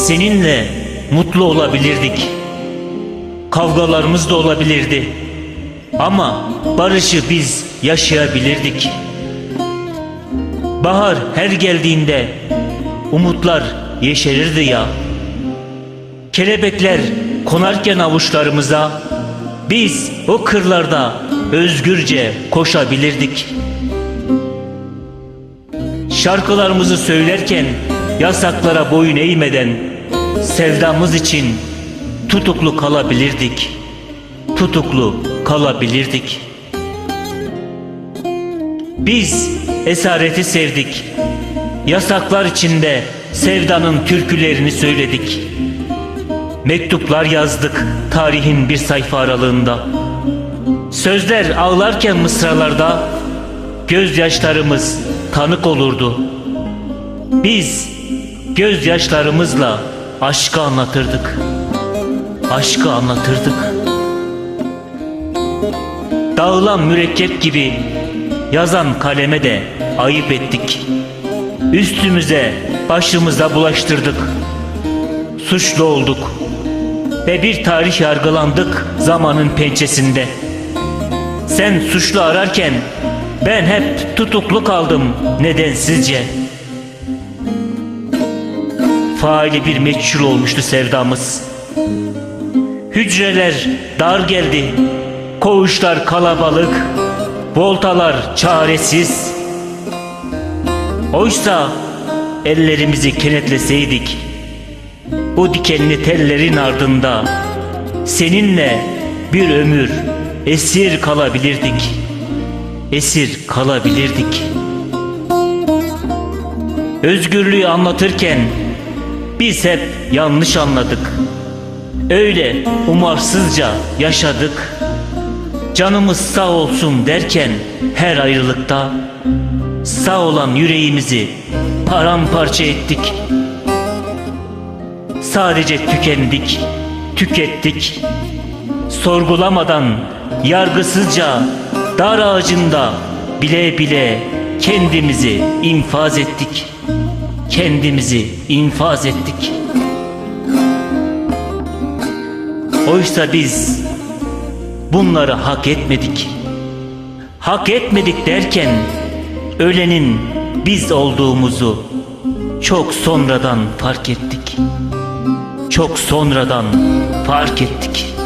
Seninle mutlu olabilirdik. Kavgalarımız da olabilirdi. Ama barışı biz yaşayabilirdik. Bahar her geldiğinde umutlar yeşerirdi ya. Kelebekler konarken avuçlarımıza biz o kırlarda özgürce koşabilirdik. Şarkılarımızı söylerken yasaklara boyun eğmeden sevdamız için tutuklu kalabilirdik. Tutuklu kalabilirdik. Biz esareti sevdik. Yasaklar içinde sevdanın türkülerini söyledik. Mektuplar yazdık tarihin bir sayfa aralığında. Sözler ağlarken mısralarda gözyaşlarımız tanık olurdu. Biz gözyaşlarımızla aşkı anlatırdık. Aşkı anlatırdık. Dağılan mürekkep gibi yazan kaleme de ayıp ettik. Üstümüze, başımıza bulaştırdık. Suçlu olduk ve bir tarih yargılandık zamanın pençesinde. Sen suçlu ararken ben hep tutuklu kaldım nedensizce. Faili bir meçhul olmuştu sevdamız. Hücreler dar geldi, koğuşlar kalabalık, voltalar çaresiz. Oysa ellerimizi kenetleseydik, bu dikenli tellerin ardında seninle bir ömür esir kalabilirdik. Esir kalabilirdik. Özgürlüğü anlatırken biz hep yanlış anladık. Öyle umarsızca yaşadık. Canımız sağ olsun derken her ayrılıkta sağ olan yüreğimizi paramparça ettik. Sadece tükendik, tükettik. Sorgulamadan, yargısızca, dar ağacında bile bile kendimizi infaz ettik. Kendimizi infaz ettik. Oysa biz bunları hak etmedik. Hak etmedik derken ölenin biz olduğumuzu çok sonradan fark ettik. Çok sonradan fark ettik.